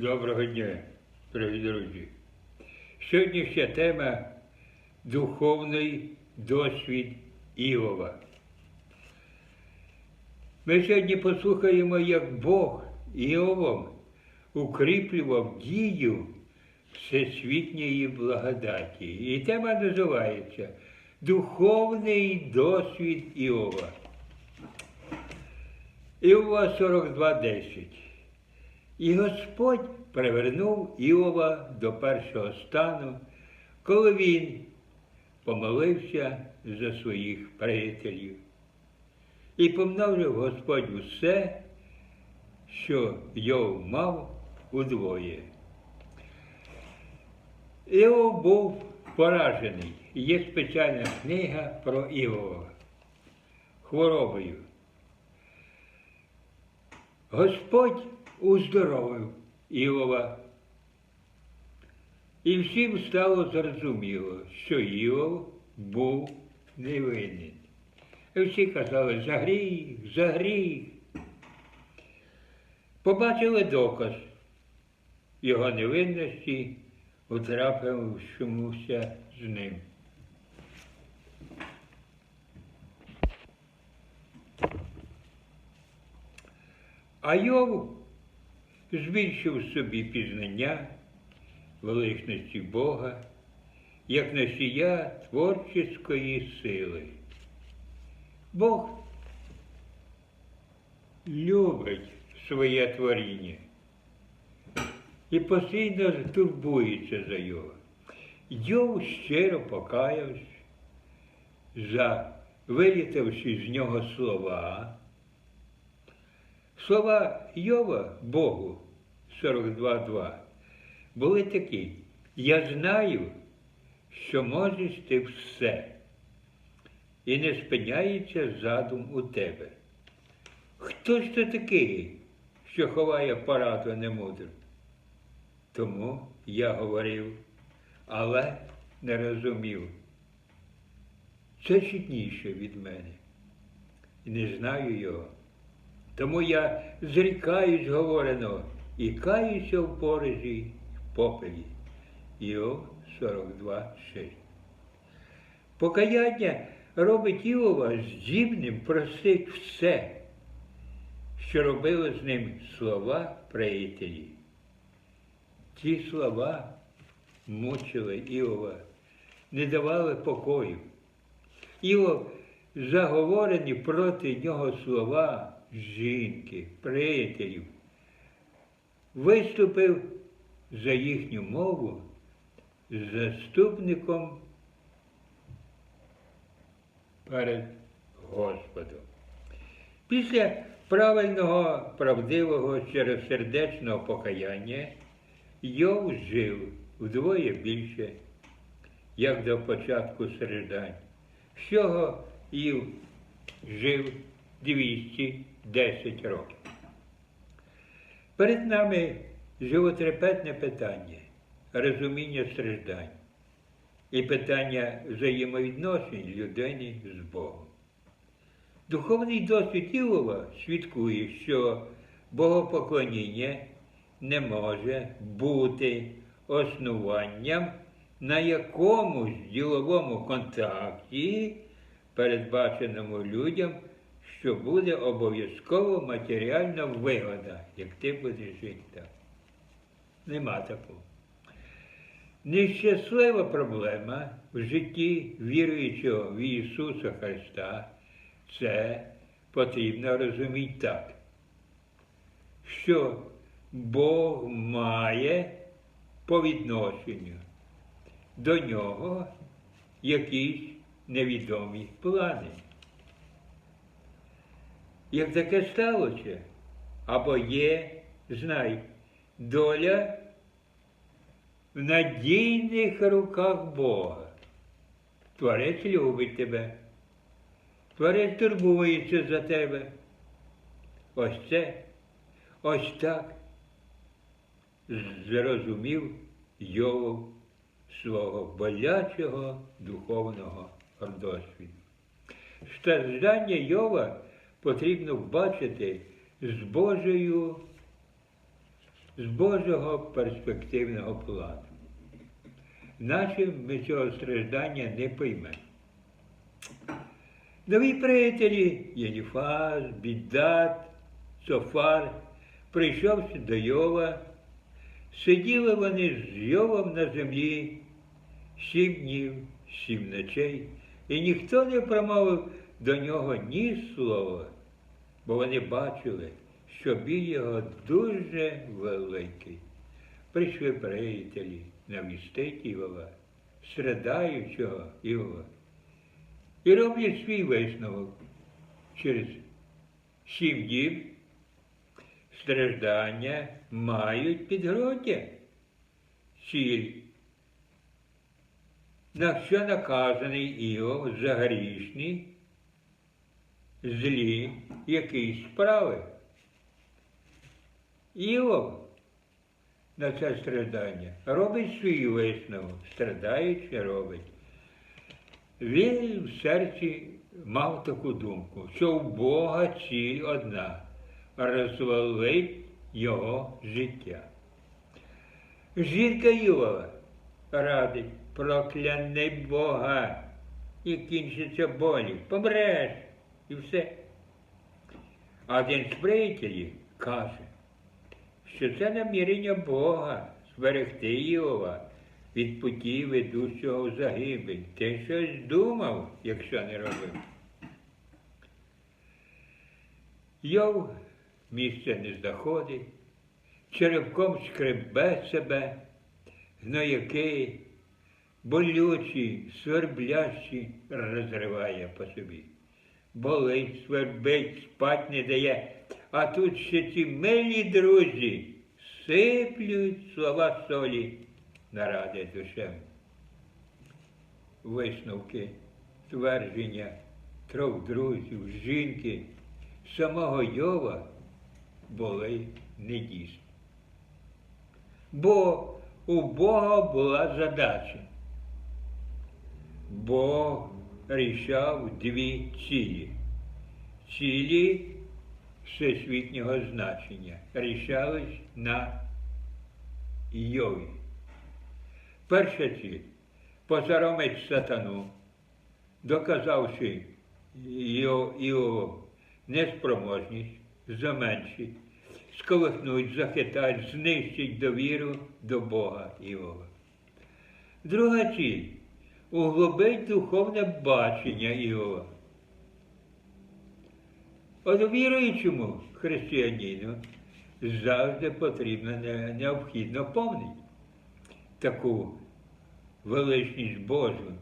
Доброго дня, дорогі друзі. Сьогоднішня тема духовний досвід Іова. Ми сьогодні послухаємо, як Бог Іовом укріплював дію всесвітньої благодаті. І тема називається Духовний досвід Іова. Іова 42.10. І Господь привернув Іова до першого стану, коли він помолився за своїх приятелів. І помножив Господь усе, що Йов мав удвоє. Іов був поражений. Є спеціальна книга про Іова хворобою. Господь уздоровив Іова. І всім стало зрозуміло, що Іов був невинен. І всі казали, за гріх, за гріх. Побачили доказ його невинності, утрапившомуся з ним. А Йов збільшив собі пізнання величності Бога як носія творчої сили. Бог любить своє творіння і постійно турбується за його. Йов щиро покаявся за вилітавши з нього слова. Слова Йова Богу 42.2 були такі. Я знаю, що можеш ти все, і не спиняється задум у тебе. Хто ж це такий, що ховає пораду немудру? Тому я говорив, але не розумів. Це чутніше від мене. І не знаю його. Тому я зрікаюсь говореного і каюся в порожі й попелі. Іов 42,6. Покаяння робить Іова здібним просить все, що робили з ним слова приятелі. Ті слова мучили Іова, не давали покою. Іов заговорені проти нього слова жінки, приятелів, виступив за їхню мову заступником перед Господом. Після правильного, правдивого щиросердечного покаяння Йов жив вдвоє більше, як до початку страждань. Всього Ів жив 210 років. Перед нами животрепетне питання, розуміння страждань і питання взаємовідношень людини з Богом. Духовний досвід Ілова свідкує, що богопоклоніння не може бути основанням на якомусь діловому контакті, передбаченому людям, що буде обов'язково матеріальна вигода, як ти будеш жити так. Нема такого. Нещаслива проблема в житті віруючого в Ісуса Христа це потрібно розуміти так, що Бог має по відношенню до нього якісь невідомі плани. Як таке сталося, або є, знай, доля в надійних руках Бога. Творець любить тебе. Творець турбується за тебе. Ось це, ось так зрозумів Йов свого болячого духовного досвіду. Страждання Йова потрібно бачити з Божою з Божого перспективного плану. Наче ми цього страждання не поймемо. Нові приятелі Єніфаз, Біддат, Софар, прийшовши до Йова, сиділи вони з Йовом на землі сім днів, сім ночей, і ніхто не промовив до нього ні слова, бо вони бачили, що біль його дуже великий. Прийшли приятелі навістити Іова, страдаючого Іова, і роблять свій висновок. Через сім днів страждання мають підґрунтя, ціль, на що наказаний Іов за грішні, злі якісь справи. Іов на це страждання робить свій висновок, страдаючи робить. Він в серці мав таку думку, що у Бога ціль одна розвалить його життя. Жінка Йова радить, прокляни Бога і кінчиться болі, помреш і все. А один з приятелів каже, що це намірення Бога зберегти Йова від путі ведучого загибель. Ти щось думав, якщо не робив. Йов місце не знаходить, черепком шкребе себе, гнояки, болючі, сверблящі розриває по собі. Болить, свербить, спать не дає, а тут ще ці милі друзі сиплють слова солі на ради душевні. Висновки, твердження трьох друзів, жінки, самого Йова були недійсні. Бо у Бога була задача. Бог рішав дві цілі. Цілі всесвітнього значення рішались на Йові. Перша ціль позаромить сатану, доказавши його неспроможність, заменшить, сколихнуть, захитать, знищить довіру до Бога Іова. Друга ціль углубить духовне бачення Іова. От віруючому християнину завжди потрібно не- необхідно помнити таку величність Божу,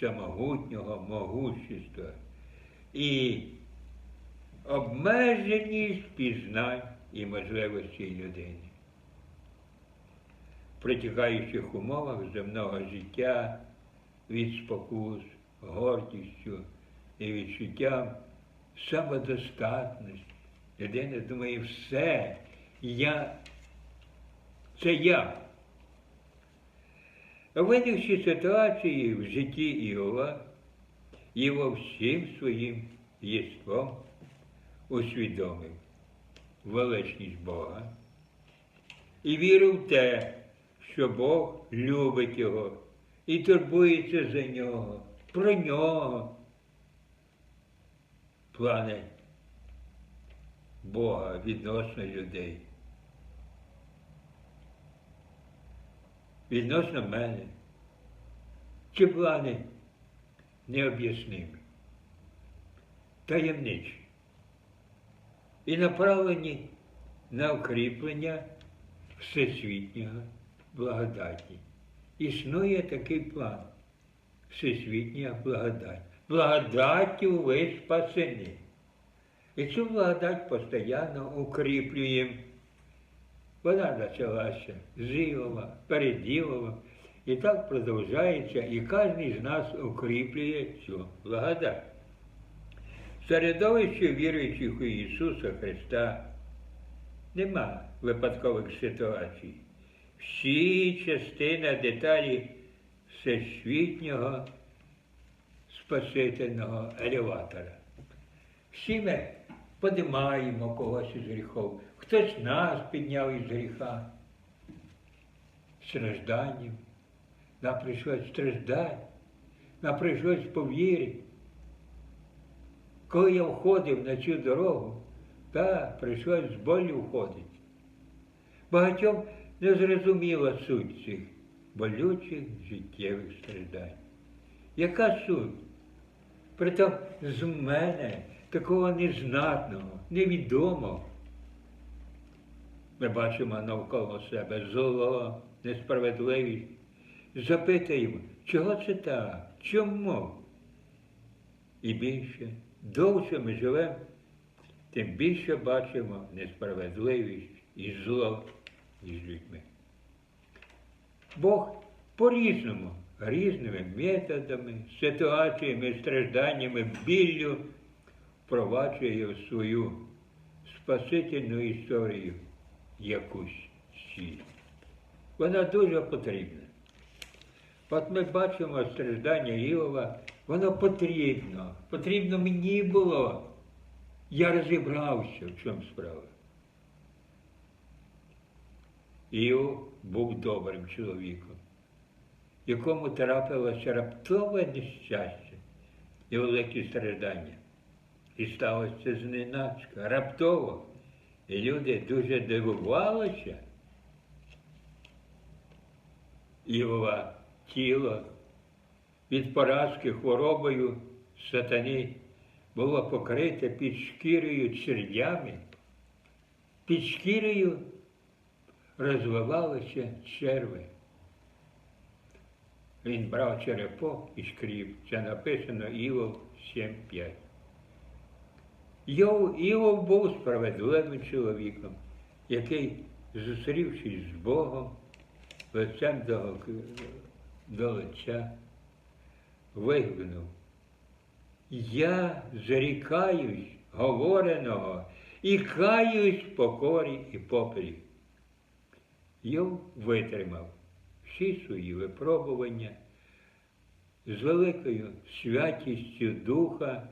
самогутнього могущества і обмеженість пізнань і можливостей людини. В притікаючих умовах земного життя від спокус, гордістю і відчуттям самодостатності. Людина думає, все, я, це я. Виникші ситуації в житті Іова, його всім своїм єством усвідомив величність Бога і вірив в те, що Бог любить його і турбується за нього, про нього. Плани Бога відносно людей. Відносно мене. Ці плани необ'яснимі, таємничі і направлені на укріплення всесвітнього благодаті. Існує такий план всесвітня благодать. Благодаттю ви спасені. І цю благодать постійно укріплюємо. Вона почалася з Іова, перед Ілова. І так продовжається, і кожен з нас укріплює цю благодать. Середовище віруючих у Ісуса Христа нема випадкових ситуацій. Всі частина деталі всесвітнього спасительного елеватора. Всі ми подимаємо когось із гріхов, хтось нас підняв із гріха, стражданням. Нам прийшлось страждати, нам прийшлось повірити. Коли я входив на цю дорогу, так, прийшлось з болю входити. Багатьом не зрозуміла суть цих болючих життєвих страждань. Яка суть? Притом з мене, такого незнатного, невідомого. Ми бачимо навколо себе зло, несправедливість. Запитуємо, чого це так? Чому? І більше, довше ми живемо, тим більше бачимо несправедливість і зло між людьми. Бог по-різному, різними методами, ситуаціями, стражданнями, біллю впроваджує в свою спасительну історію якусь сіль. Вона дуже потрібна. От ми бачимо страждання Іова, воно потрібно. Потрібно мені було. Я розібрався, в чому справа. Іов був добрим чоловіком, якому трапилося раптове нещастя і великі страждання. І сталося зненацька, раптово. І люди дуже дивувалися. Іова тіло від поразки хворобою сатани було покрите під шкірою черв'ями, під шкірою розвивалися черви. Він брав черепок і шкрів. Це написано Івов 7.5. Йов, Іов був справедливим чоловіком, який, зустрівшись з Богом, лицем до, до лиця, вигукнув. Я зрікаюсь говореного і каюсь покорі і попелі. Йов витримав всі свої випробування з великою святістю духа,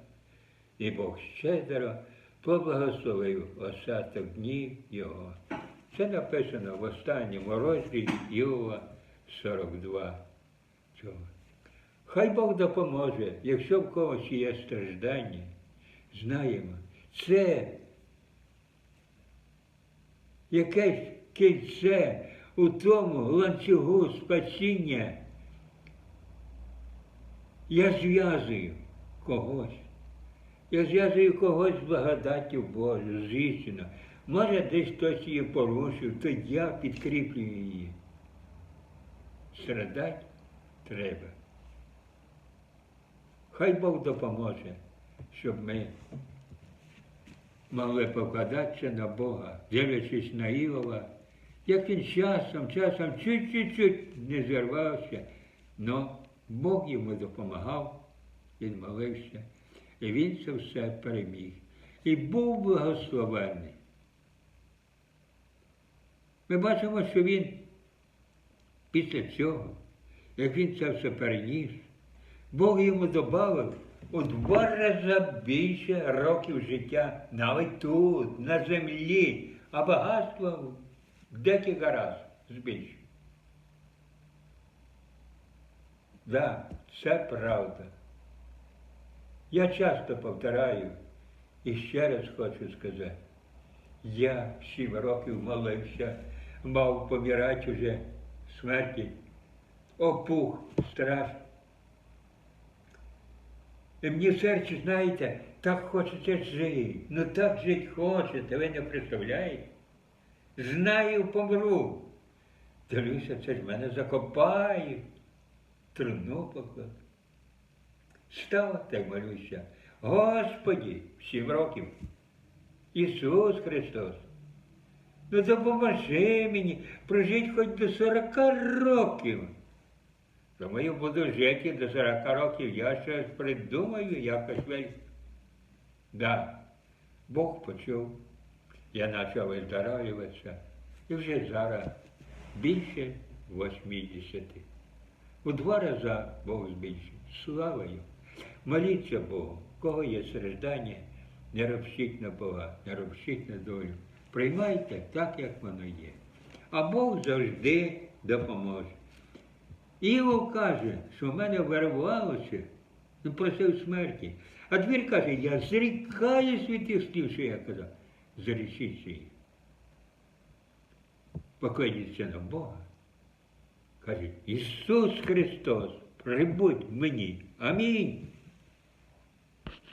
і Бог щедро поблагословив остаток днів його. Це написано в останньому розділі Іова 42. Хай Бог допоможе, якщо в когось є страждання, знаємо, це якесь кільце у тому ланцюгу спасіння. Я зв'язую когось. Я зв'язую когось з благодаттю Божою, з істиною. Може, десь хтось її порушив, то я підкріплюю її. Страдати треба. Хай Бог допоможе, щоб ми могли покладатися на Бога, дивлячись на Ілова, як він часом, часом чуть-чуть не зірвався, але Бог йому допомагав, він молився, і він це все переміг. І був благословений. Ми бачимо, що він після цього, як він це все переніс, Бог йому додав у два рази більше років життя. Навіть тут, на землі, а багатство декілька разів збільшив. Да, це правда. Я часто повторяю і ще раз хочу сказати, я сім років молився, мав помирати вже смерті, опух страшно. І мені в серці, знаєте, так хочеться жити. Ну так жити хочете, ви не представляєте? Знаю, помру. Дивлюся, це ж мене закопають, труну покладуть. Став так молюся. Господі, сім років. Ісус Христос. Ну допоможи мені прожити хоч до 40 років. Я буду жити до 40 років, я щось придумаю, якось весь. Да, Бог почув, я почав виздоровлюватися. І вже зараз більше 80. У два рази Бог збільшив. Слава йому. Моліться Богу, кого є страждання, не ропщіть на Бога, не ропщіть на долю. Приймайте так, як воно є. А Бог завжди допоможе. Іов каже, що в мене вирвалося, він просив смерті. А двір каже, я зрікаюсь від тих слів, що я казав. Зрішіться річицею, Покладіться на Бога. Каже, Ісус Христос, прибудь мені. Амінь.